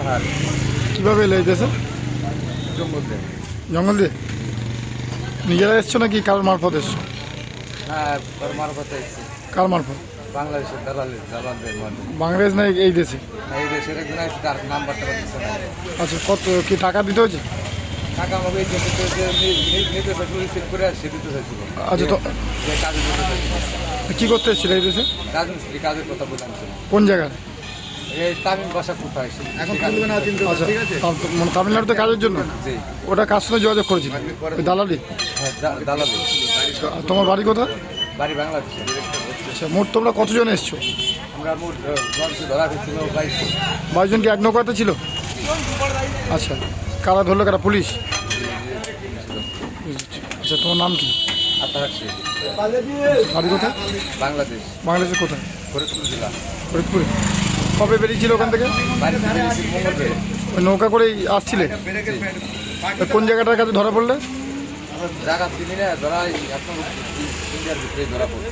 পাহাড়। কীভাবে দেশে? জঙ্গল দিয়ে। জঙ্গল দিয়ে? নিজেরা এসছো নাকি কার মারফত এসছো? হ্যাঁ মারফতে এসেছে। কার মারফত? বাংলাদেশের দালালি দালালদের মাধ্যমে। বাংলাদেশ না এই দেশে? এই দেশের একজন আছে তার নাম্বারটা দিচ্ছে না। আচ্ছা কত কি টাকা দিতে টাকা আমাকে যে নিতে চাইছিল রিসিভ করে সে দিতে চাইছিল। আচ্ছা, তো- যে কাজে দিতে চাইছিল কী করতে এসেছিল এই দেশে? রাজমিস্ত্রি কাজের কথা কোন জায়গায়? তামিলনাড়ুতে কাজের জন্য? ওটা কার সঙ্গে যোগাযোগ করেছিল? দালালি? হ্যাঁ দালালি। তোমার বাড়ি কোথায়? বাড়ি বাংলাদেশে। আচ্ছা মোট তোমরা কতজন এসছো? আমরা মোট ধরা হয়েছিল বাইশ বাইশজন কি এক নৌকাতে ছিল? আচ্ছা কারা ধরলো? কারা? পুলিশ? আচ্ছা তোমার নাম কি? বাড়ি কোথায়? বাংলাদেশ। বাংলাদেশের কোথায়? ফরিদপুর জেলা। ফরিদপুরে। কবে বেরিয়েছিল ওখান থেকে? নৌকা করেই আসছিলে? কোন জায়গাটার কাছে ধরা পড়লে? ধরা ধরা পড়ছে।